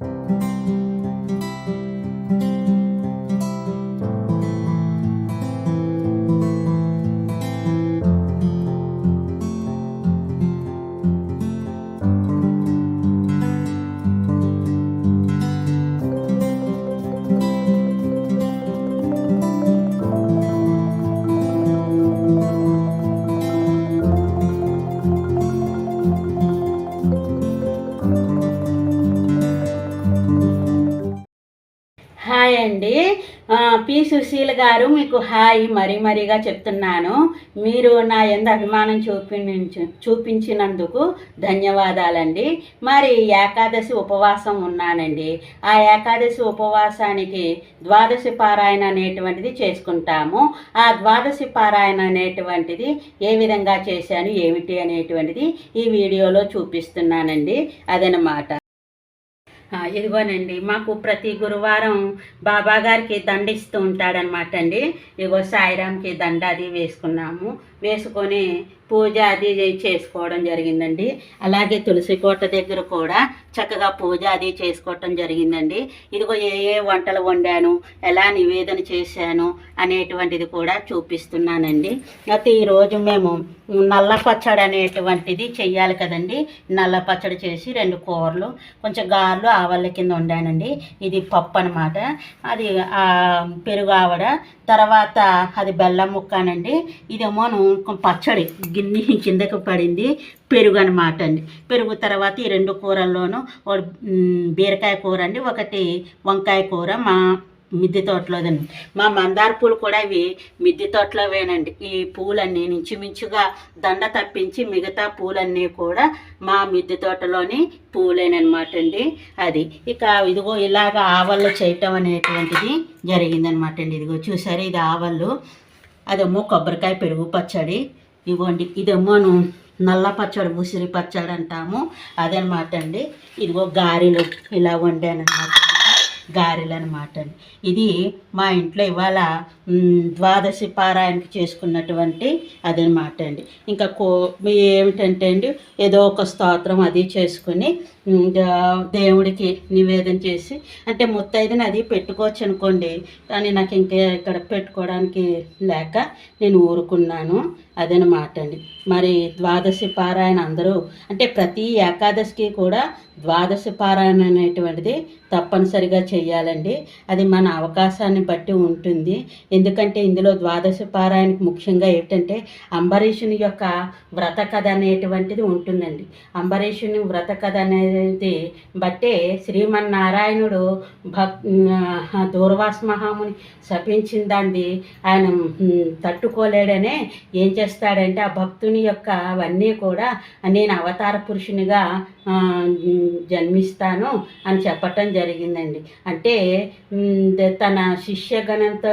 Hi అండి. P Sushil garu మీకు hi మరీ మరీగా చెప్తున్నాను. మీరు నా ఎందు అభిమానం చూపించ చూపించినందుకు ధన్యవాదాలండి. మరి ఏకాదశి ఉపవాసం ఉన్నానండి. ఆ ఏకాదశి ఉపవాసానికి ద్వాదశి పారాయణ అనేటువంటిది చేసుకుంటాము. ఆ ద్వాదశి పారాయణ అనేటువంటిది ఏ విధంగా చేశాను ఏమిటి అనేటువంటిది ఈ వీడియోలో చూపిస్తున్నానండి. అదనమాట. ఇదిగోనండి మాకు ప్రతి గురువారం బాబా గారికి దండ ఇస్తూ ఉంటాడనమాట అండి ఇగో సాయిరామ్కి దండ అది వేసుకున్నాము. వేసుకొని పూజ అది చేసుకోవడం జరిగిందండి. అలాగే తులసి కోట దగ్గర కూడా చక్కగా పూజ అది చేసుకోవటం జరిగిందండి. ఇదిగో ఏ ఏ వంటలు వండాను ఎలా నివేదన చేశాను అనేటువంటిది కూడా చూపిస్తున్నానండి. అయితే ఈరోజు మేము నల్ల పచ్చడి అనేటువంటిది చెయ్యాలి కదండి. నల్ల పచ్చడి చేసి రెండు కూరలు కొంచెం గారెలు ఆవళ్ళ కింద వండానండి. ఇది పప్పు అనమాట అది పెరుగు ఆవడ తర్వాత అది బెల్లం ముక్కనండి. ఇదేమోను పచ్చడి గిన్నె కిందకు పడింది పెరుగు అనమాట అండి. పెరుగు తర్వాత ఈ రెండు కూరల్లోనూ బీరకాయ కూర అండి ఒకటి వంకాయ కూర మా మిద్దె తోటలోదండి మా మందార పూలు కూడా ఇవి మిద్దె తోటలోవేనండి. ఈ పూలన్నీ ఇంచుమించుగా దండ తప్పించి మిగతా పూలన్నీ కూడా మా మిద్దె తోటలోని పూలేనమాట అండి అది. ఇక ఇదిగో ఇలాగ ఆవళ్ళు చేయటం అనేటువంటిది జరిగిందనమాట అండి. ఇదిగో చూసారు ఇది ఆవళ్ళు. అదేమో కొబ్బరికాయ పెరుగు పచ్చడి. ఇవ్వండి. ఇదేమోను నల్ల పచ్చడి ఉసిరి పచ్చడి అంటాము. అదనమాట అండి. ఇదిగో గారెలు ఇలా వండాను అనమాట గారెలు అనమాట అండి. ఇది మా ఇంట్లో ఇవాళ ద్వాదశి పారాయణకి చేసుకున్నటువంటి అదనమాట అండి. ఇంకా కో ఏమిటంటే అండి ఏదో ఒక స్తోత్రం అది చేసుకుని దేవుడికి నివేదన చేసి అంటే ముత్తైదుని అది పెట్టుకోవచ్చు అనుకోండి కానీ నాకు ఇంకా ఇక్కడ పెట్టుకోవడానికి లేక నేను ఊరుకున్నాను అదనమాట అండి. మరి ద్వాదశి పారాయణ అందరూ అంటే ప్రతి ఏకాదశికి కూడా ద్వాదశి పారాయణ అనేటువంటిది తప్పనిసరిగా చేయాలండి. అది మన అవకాశాన్ని బట్టి ఉంటుంది. ఎందుకంటే ఇందులో ద్వాదశ పారాయణకి ముఖ్యంగా ఏమిటంటే అంబరీషుని యొక్క వ్రత కథ అనేటువంటిది ఉంటుందండి. అంబరీషుని వ్రత కథ అనేది బట్టే శ్రీమన్నారాయణుడు భక్ దూర్వాస మహాముని శపించిందండి ఆయన తట్టుకోలేడనే ఏం చేస్తాడంటే ఆ భక్తుని యొక్క అవన్నీ కూడా నేను అవతార పురుషునిగా జన్మిస్తాను అని చెప్పటం జరిగిందండి. అంటే తన శిష్యగణంతో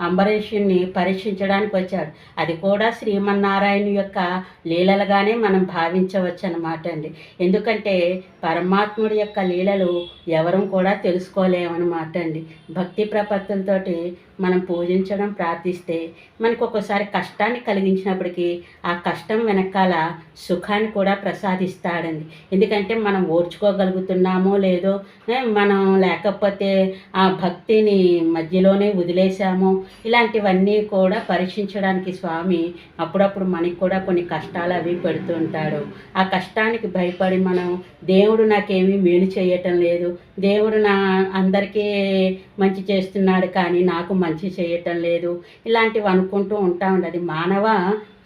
అంబరీషుణ్ణి పరీక్షించడానికి వచ్చాడు. అది కూడా శ్రీమన్నారాయణ యొక్క లీలలుగానే మనం భావించవచ్చు అనమాట అండి. ఎందుకంటే పరమాత్ముడి యొక్క లీలలు ఎవరం కూడా తెలుసుకోలేమన్నమాట అండి. భక్తి ప్రపత్తులతోటి మనం పూజించడం ప్రార్థిస్తే మనకు ఒక్కోసారి కష్టాన్ని కలిగించినప్పటికీ ఆ కష్టం వెనకాల సుఖాన్ని కూడా ప్రసాదిస్తాడండి. ఎందుకంటే మనం ఓర్చుకోగలుగుతున్నామో లేదో మనం లేకపోతే ఆ భక్తిని మధ్యలోనే వదిలేసామో ఇలాంటివన్నీ కూడా పరీక్షించడానికి స్వామి అప్పుడప్పుడు మనకి కూడా కొన్ని కష్టాలు అవి పెడుతూ ఉంటాడు. ఆ కష్టానికి భయపడి మనం దేవుడు నాకేమీ మేలు చేయటం లేదు. దేవుడు నా అందరికీ మంచి చేస్తున్నాడు కానీ నాకు మంచి చేయటం లేదు. ఇలాంటివి అనుకుంటూ ఉంటామండి అది మానవ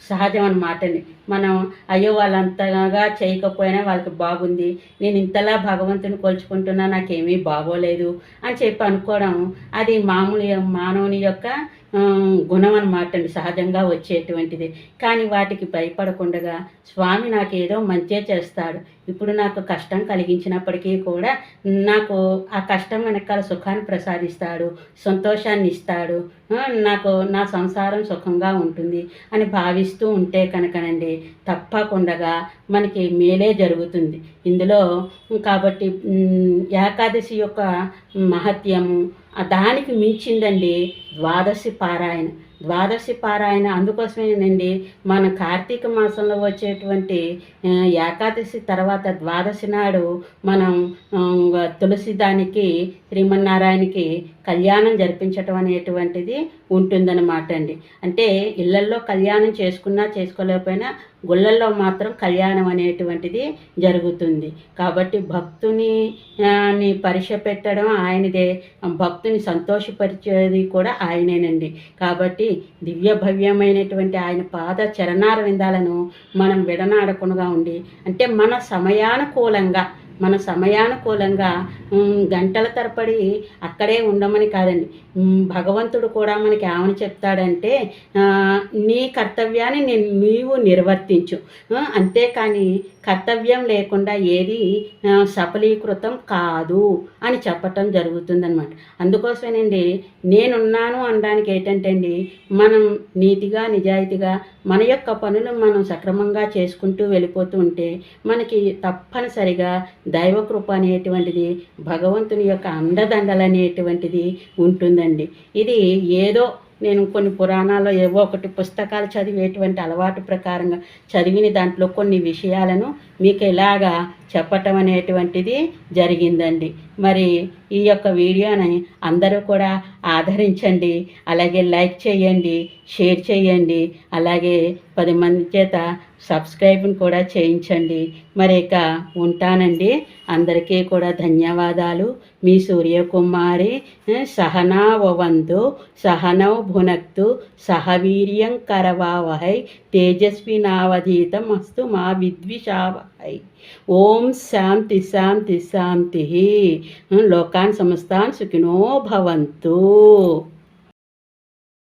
సహజం అనమాటని మనం అయ్యో వాళ్ళంతగా చేయకపోయినా వాళ్ళకి బాగుంది. నేను ఇంతలా భగవంతుని కొలుచుకుంటున్నా నాకేమీ బాగోలేదు అని చెప్పి అనుకోవడం అది మామూలు మానవుని యొక్క గుణం అనమాట అండి సహజంగా వచ్చేటువంటిది. కానీ వాటికి భయపడకుండా స్వామి నాకు ఏదో మంచే చేస్తాడు. ఇప్పుడు నాకు కష్టం కలిగించినప్పటికీ కూడా నాకు ఆ కష్టం వెనకాల సుఖాన్ని ప్రసాదిస్తాడు సంతోషాన్ని ఇస్తాడు. నాకు నా సంసారం సుఖంగా ఉంటుంది అని భావిస్తూ ఉంటే కనుకనండి తప్పకుండా మనకి మేలే జరుగుతుంది. ఇందులో కాబట్టి ఏకాదశి యొక్క మహత్యము దానికి మించిందండి ద్వాదశి పారాయణ. ద్వాదశి పారాయణ అందుకోసమేనండి. మన కార్తీక మాసంలో వచ్చేటువంటి ఏకాదశి తర్వాత ద్వాదశి నాడు మనం తులసి దానికి శ్రీమన్నారాయణకి కళ్యాణం జరిపించటం అనేటువంటిది ఉంటుందన్నమాట అండి అంటే ఇళ్ళల్లో కళ్యాణం చేసుకున్నా చేసుకోలేకపోయినా గుళ్ళల్లో మాత్రం కళ్యాణం అనేటువంటిది జరుగుతుంది. కాబట్టి భక్తుని పరీక్ష పెట్టడం ఆయనదే. భక్తుని సంతోషపరిచేది కూడా ఆయనేనండి. కాబట్టి దివ్య భవ్యమైనటువంటి ఆయన పాద చరణార విందాలను మనం విడనాడకుండా ఉండి అంటే మన సమయానుకూలంగా మన సమయానుకూలంగా గంటల తరపడి అక్కడే ఉండమని కాదండి. భగవంతుడు కూడా మనకి ఏమని చెప్తాడంటే నీ కర్తవ్యాన్ని నేను నీవు నిర్వర్తించు. అంతేకాని కర్తవ్యం లేకుండా ఏది సఫలీకృతం కాదు అని చెప్పటం జరుగుతుందన్నమాట. అందుకోసమేనండి నేనున్నాను అనడానికి ఏంటంటే అండి మనం నీతిగా నిజాయితీగా మన యొక్క పనులు మనం సక్రమంగా చేసుకుంటూ వెళ్ళిపోతూ ఉంటే మనకి తప్పనిసరిగా దైవకృప అనేటువంటిది భగవంతుని యొక్క అండదండలు అనేటువంటిది ఉంటుందండి. ఇది ఏదో నేను కొన్ని పురాణాల్లో ఏవో ఒకటి పుస్తకాలు చదివేటువంటి అలవాటు ప్రకారంగా చదివిన దాంట్లో కొన్ని విషయాలను మీకు ఇలాగా చెప్పటం అనేటువంటిది జరిగిందండి. మరి ఈ యొక్క వీడియోని అందరూ కూడా ఆదరించండి అలాగే లైక్ చేయండి షేర్ చేయండి అలాగే పది మంది చేత సబ్స్క్రైబ్ని కూడా చేయించండి. మరి ఇక ఉంటానండి. అందరికీ కూడా ధన్యవాదాలు. మీ సూర్యకుమారి సహనావవంతు సహనౌ భునక్తు సహవీర్యం కరవావహై తేజస్వి నావధీతం అస్తు మా విద్విషావహై. ఓం శాంతి శాంతి శాంతి. లోకాన్ సమస్తాన్ సుఖినో భవంతు.